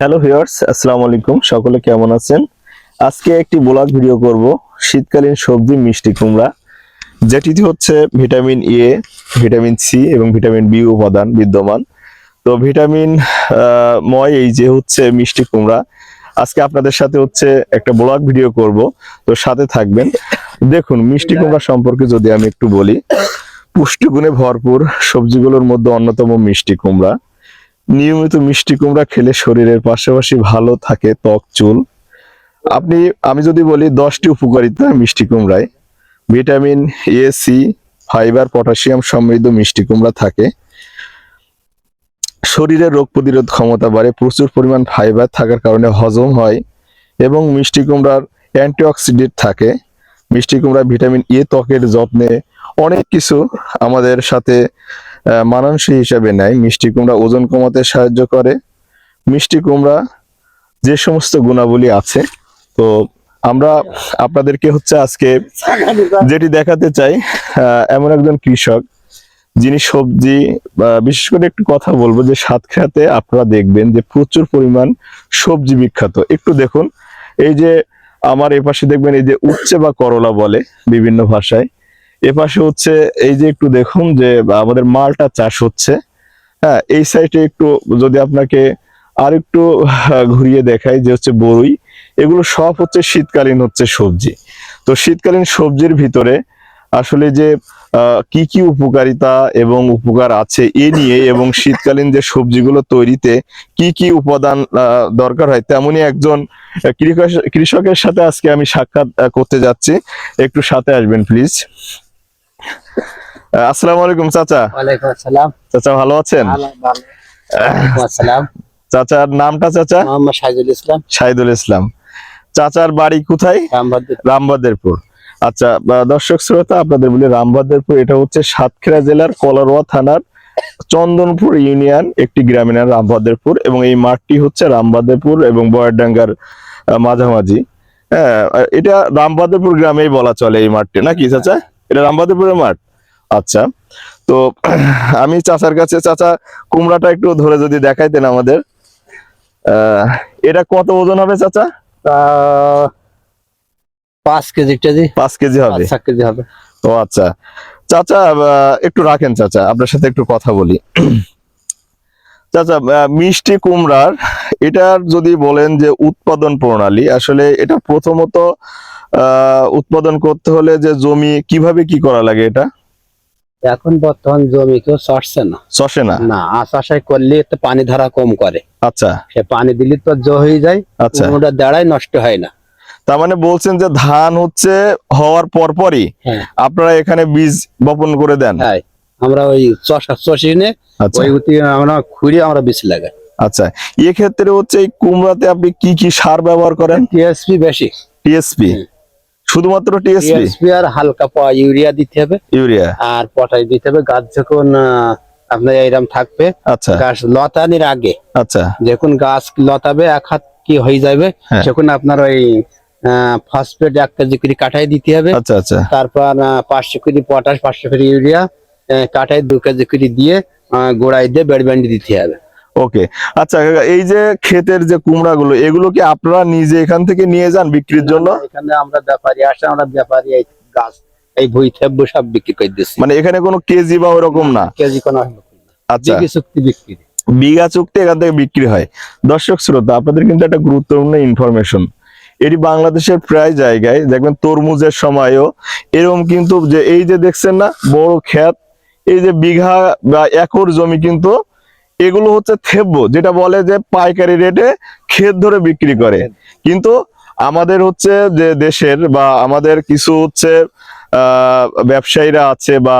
Hello viewers, আসসালামু আলাইকুম। সকলে কেমন আছেন? আজকে একটি ব্লগ ভিডিও করব, শীতকালীন সবজি মিষ্টি কুমড়া, যেটিতে হচ্ছে ভিটামিন এ, ভিটামিন সি এবং ভিটামিন বি উপাদান বিদ্যমান। তো ভিটামিন ময় এই যে হচ্ছে মিষ্টি কুমড়া, আজকে আপনাদের সাথে হচ্ছে একটা ব্লগ ভিডিও করব। তো সাথে থাকবেন। দেখুন, মিষ্টি কুমড়া সম্পর্কে যদি আমি একটু বলি, পুষ্টিগুণে ভরপুর সবজিগুলোর মধ্যে অন্যতম মিষ্টি কুমড়া। নিয়মিত মিষ্টি কুমড়া খেলে শরীরের পাশাপাশি ভালো থাকে ত্বক, চুল। আপনি, আমি যদি বলি দশটি উপকারিতা মিষ্টি কুমড়ায়, vitamin A C fibre, potassium সমৃদ্ধ মিষ্টি কুমড়া থাকে। শরীরের রোগ প্রতিরোধ ক্ষমতা বাড়ে, প্রচুর পরিমাণ ফাইবার থাকার কারণে হজম হয় এবং মিষ্টি কুমড়ার অ্যান্টিঅক্সিডেন্ট থাকে। মিষ্টি কুমড়া ভিটামিন এ ত্বকের যত্নে অনেক কিছু আমাদের সাথে মানানসই হিসাবে নেয়। মিষ্টি কুমড়া ওজন কমাতে সাহায্য করে। মিষ্টি কুমড়া যে সমস্ত গুণাবলী আছে, তো আমরা আপনাদেরকে হচ্ছে আজকে যেটি দেখাতে চাই এমন একজন কৃষক যিনি সবজি বিশেষ করে একটু কথা বলব যে সাতক্ষীরাতে আপনারা দেখবেন যে প্রচুর পরিমাণ সবজি বিখ্যাত। একটু দেখুন, এই যে আমার এপাশে দেখবেন এই যে উচ্ছে বা করলা বলে বিভিন্ন ভাষায়। এপাশে হচ্ছে এই যে একটু দেখুন যে আমাদের মালটা চাষ হচ্ছে। হ্যাঁ এই সাইডে একটু যদি আপনাকে আর একটু ঘুরিয়ে দেখাই যে হচ্ছে বরুই, এগুলো সব হচ্ছে শীতকালীন হচ্ছে সবজি। তো শীতকালীন সবজির ভিতরে আসলে যে কি কি উপকারিতা এবং উপকার আছে এ নিয়ে এবং শীতকালীন যে সবজিগুলো তৈরিতে কি কি উপাদান দরকার হয়, তেমনই একজন কৃষকের সাথে আজকে আমি সাক্ষাৎ করতে যাচ্ছি। একটু সাথে আসবেন প্লিজ আসসালামু আলাইকুম চাচা। ওয়ালাইকুম আসসালাম। চাচা ভালো আছেন? আসসালাম। চাচার নামটা চাচা? মোহাম্মদ সাইদুল ইসলাম। শাহিদুল ইসলাম। চাচার বাড়ি কোথায়? রামবাদেরপুর আচ্ছা দর্শক শ্রোতা আপনাদের বলি রামবাদেরপুর এটা হচ্ছে সাতক্ষীরা জেলার কলারোয়া থানার চন্দনপুর ইউনিয়ন একটি গ্রামীণ রামবাদেরপুর এবং এই মাঠটি হচ্ছে রামবাদেরপুর এবং বয়ারডাঙ্গার মাঝামাঝি। হ্যাঁ এটা রামবাদেরপুর গ্রামেই বলা চলে এই মাঠটি নাকি চাচা? এটা রামবাদেরপুরের মাঠ? আচ্ছা তো আমি চাচার কাছে চাচা কুমড়াটা একটু ধরে যদি দেখাইতেন আমাদের। এটা কত ওজন হবে চাচা? পাঁচ কেজি কেজি। পাঁচ কেজি হবে। সাত কেজি হবে। ও আচ্ছা। চাচা একটু রাখেন চাচা আপনার সাথে একটু কথা বলি। চাচা মিষ্টি কুমড়ার এটার যদি বলেন যে উৎপাদন প্রণালী আসলে এটা প্রথমত আহ, উৎপাদন করতে হলে যে জমি কীভাবে কি করা লাগে এটা? এখন বর্তমান জমি কেউ চড়ছে না। চষে না? না আশাশাই করলে তো পানি ধারা কম করে। আচ্ছা। সে পানি দিলে তো জ হয়ে যায় আচ্ছা। ওটা দাঁড়ায় নষ্ট হয় না। তার মানে বলছেন যে ধান হচ্ছে হওয়ার পরপরই হ্যাঁ। আপনারা এখানে বীজ বপন করে দেন? হ্যাঁ আমরা ওই চষা চষিনে আচ্ছা। ওই উতি আমরা খুঁড়ি আমরা বেশি লাগাই। আচ্ছা এক্ষেত্রে হচ্ছে এই কুমড়াতে আপনি কি কি সার ব্যবহার করেন? টিএসপি বেশি। টিএসপি। শুধুমাত্র টিএসপি আর হালকা ইউরিয়া দিতে হবে। ইউরিয়া? আর পটাশ দিতে হবে। গাছ যখন আপনার এইরকম থাকবে আচ্ছা। গাছ লতানির আগে আচ্ছা। যখন গাছ লতাবে এক হাত কি হয়ে যাবে হ্যাঁ। তখন আপনার ওই ফসফেট এক কেজি করে কাঠাই দিতে হবে। আচ্ছা আচ্ছা। তারপর পাঁচশো কেজি পটাশ পাঁচশো কেজি ইউরিয়া কাঠাই দু কেজি করে দিয়ে গোড়ায় দিয়ে বেড দিতে হবে। ওকে আচ্ছা এই যে ক্ষেতের যে কুমড়া গুলো এগুলো কি আপনারা নিজে এখান থেকে নিয়ে যান বিক্রির জন্য? এখানে আমরা ব্যাপারী আসে আমরা ব্যাপারী এই গাছ এই বই থেব্য সব বিক্রি করে দিচ্ছি। মানে এখানে কোনো কেজি বা ওরকম না? কেজি কোনো আচ্ছা। চুক্তি বিক্রি। বিঘা চুক্তি এখান থেকে বিক্রি হয়। দর্শক শ্রোতা আপনাদের কিন্তু একটা গুরুত্বপূর্ণ ইনফরমেশন এটি বাংলাদেশের প্রায় জায়গায় দেখবেন তরমুজের সময়ও এরকম কিন্তু যে এই যে দেখছেন না বড় ক্ষেত এই যে বিঘা বা একর জমি কিন্তু এগুলো হচ্ছে থেব্য যেটা বলে যে পাইকারি রেটে ক্ষেত ধরে বিক্রি করে। কিন্তু আমাদের হচ্ছে যে দেশের বা আমাদের কিছু হচ্ছে ব্যবসায়ীরা আছে বা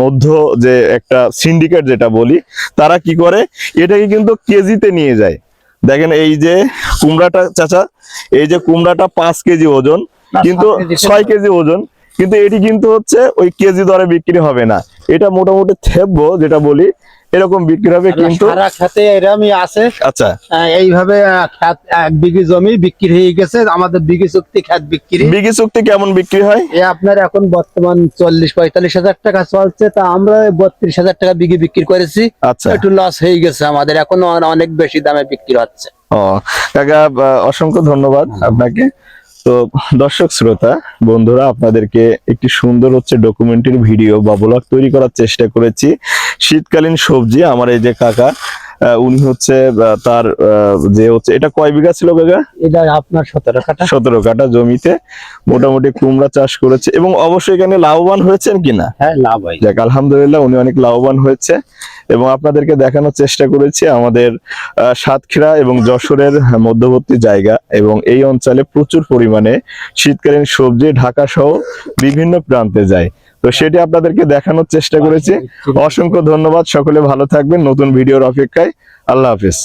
মধ্য যে একটা সিন্ডিকেট যেটা বলি তারা কি করে? এটাকে কিন্তু কেজিতে নিয়ে যায়। দেখেন এই যে কুমড়াটা চাচা এই যে কুমড়াটা পাঁচ কেজি ওজন কিন্তু ছয় কেজি ওজন কিন্তু এটি কিন্তু হচ্ছে ওই কেজি দরে বিক্রি হবে না। এটা মোটামুটি থেব্য যেটা বলি এরকম বিক্রি হবে কিন্তু খেতে আছে। আচ্ছা। এইভাবে এক বিঘি জমি বিক্রি হয়ে গেছে। আমাদের বিঘি চুক্তি খেত বিক্রি। বিঘি চুক্তি কেমন বিক্রি হয়? এ আপনার এখন বর্তমান চল্লিশ পঁয়তাল্লিশ হাজার টাকা চলছে। তা আমরা বত্রিশ হাজার টাকা বিঘি বিক্রি করেছি। আচ্ছা। একটু লস হয়ে গেছে আমাদের। এখন অনেক বেশি দামে বিক্রি হচ্ছে। ও কাকা অসংখ্য ধন্যবাদ আপনাকে। তো দর্শক শ্রোতা, বন্ধুরা, আপনাদেরকে একটি সুন্দর হচ্ছে ডকুমেন্টারি ভিডিও বা ব্লগ তৈরি করার চেষ্টা করেছি। শীতকালীন সবজি, আমার এই যে কাকা উনি হচ্ছে তার যে হচ্ছে এটা কয় বিঘা ছিল কাকা এটা আপনার সতেরো কাটা সতেরো কাঠা জমিতে মোটামুটি কুমড়া চাষ করেছে এবং অবশ্যই এখানে লাভবান হয়েছেন কিনা? হ্যাঁ লাভ হয় যাক আলহামদুলিল্লাহ উনি অনেক লাভবান হয়েছে এবং আপনাদেরকে দেখানোর চেষ্টা করেছি আমাদের আহ, সাতক্ষীরা এবং যশোরের মধ্যবর্তী জায়গা এবং এই অঞ্চলে প্রচুর পরিমাণে শীতকালীন সবজি ঢাকা সহ বিভিন্ন প্রান্তে যায়। তো সেটি আপনাদেরকে দেখানোর চেষ্টা করেছি। অসংখ্য ধন্যবাদ। সকলে ভালো থাকবেন। নতুন ভিডিওর অপেক্ষায় আল্লাহ হাফিজ।